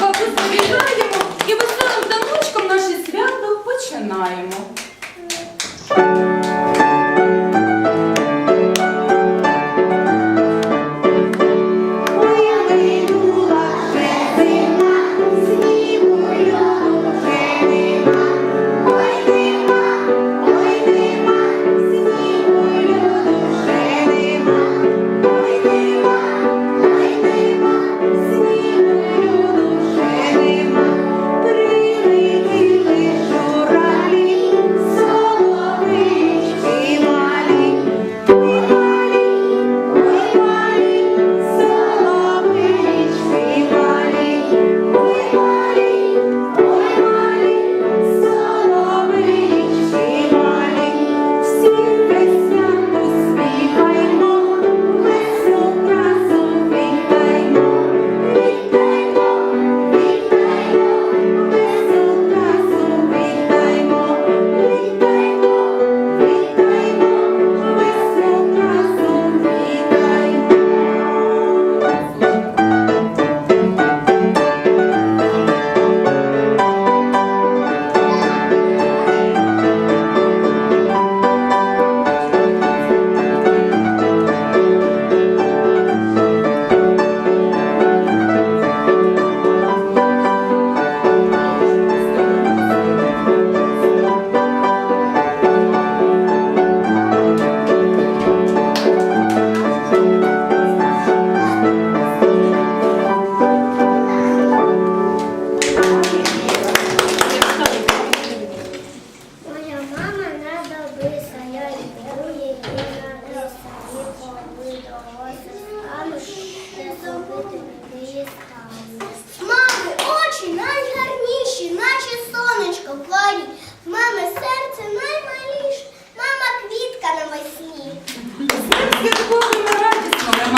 бабусю вітаємо і веселим таночком наше свято починаємо.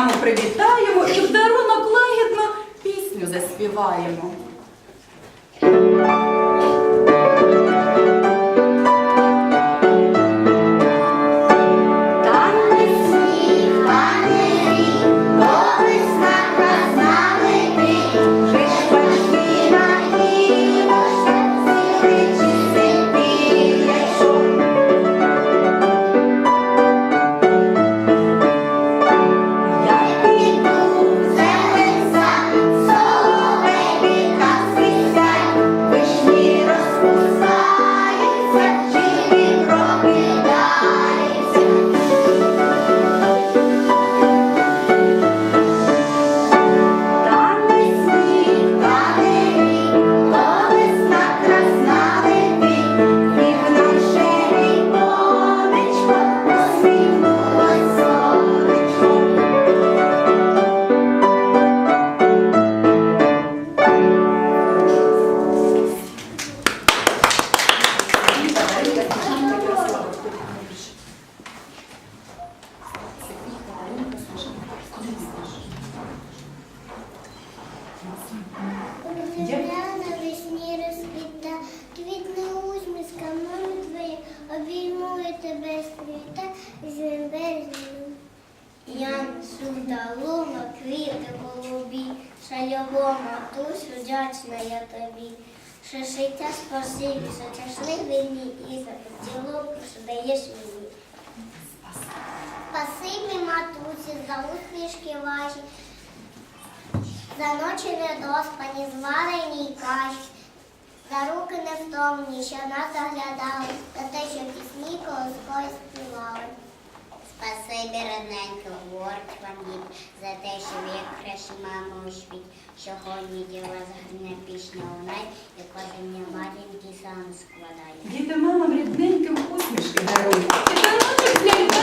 Маму привітаємо і в дарунок лагідно пісню заспіваємо. Вдячна я тобі. Що життя спасибі, що щасливий дні і за поцілунку, що даєш мені. Спасибі, матусі, за усмішки ваші, за ночі недоспані, зварені каші, за руки невтомні, що нас заглядали, за те, що пісні колискою співали. Спасибі, родненько, горд вам дід, за те, що ви як кращі мама у світ. Сьогодні діла загальна пісня лунай, і кожен дня маленький сам складає. Діти мамам рідненьким усмішки дарують.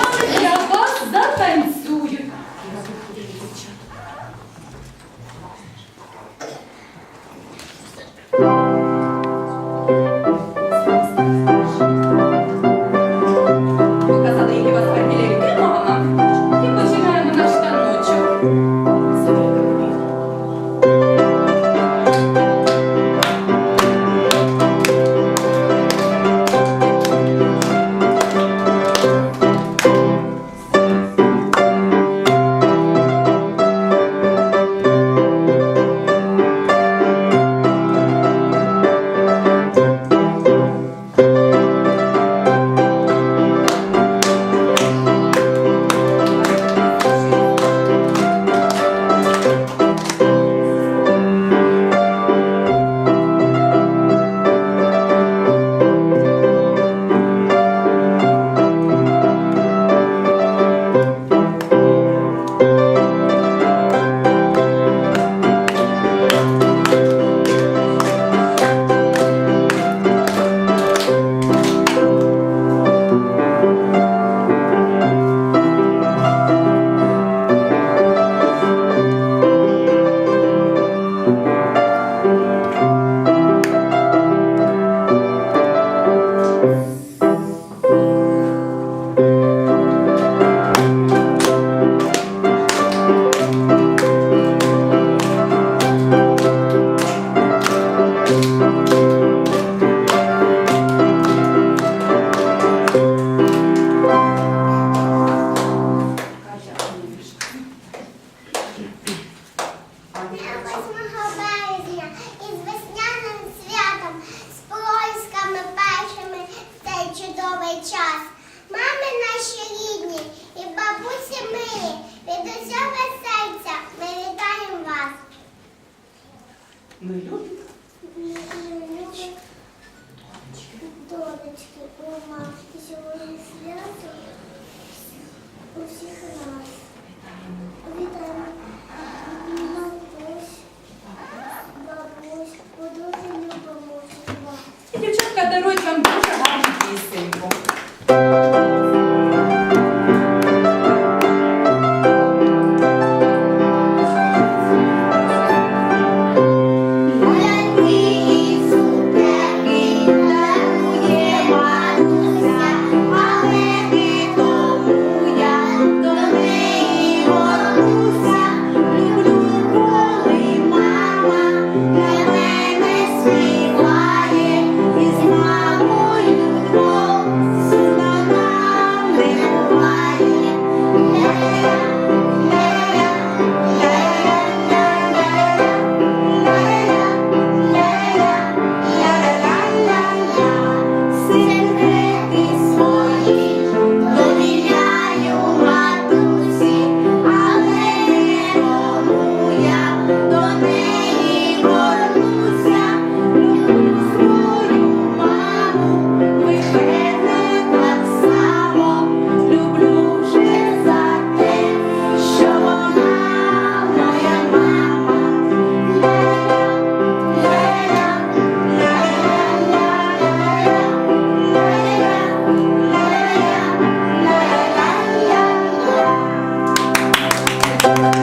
Bye.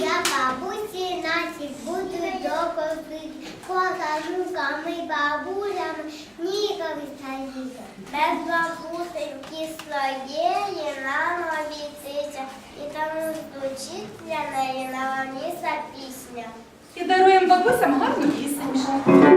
Я бабусі наші будуть доповідь, покажуками, бабулями, нікові стаїться. Без бабусеньки своєї мама вітиця, і тому звучить для неї на міса пісня. І даруємо бабусям гарну пісеньку.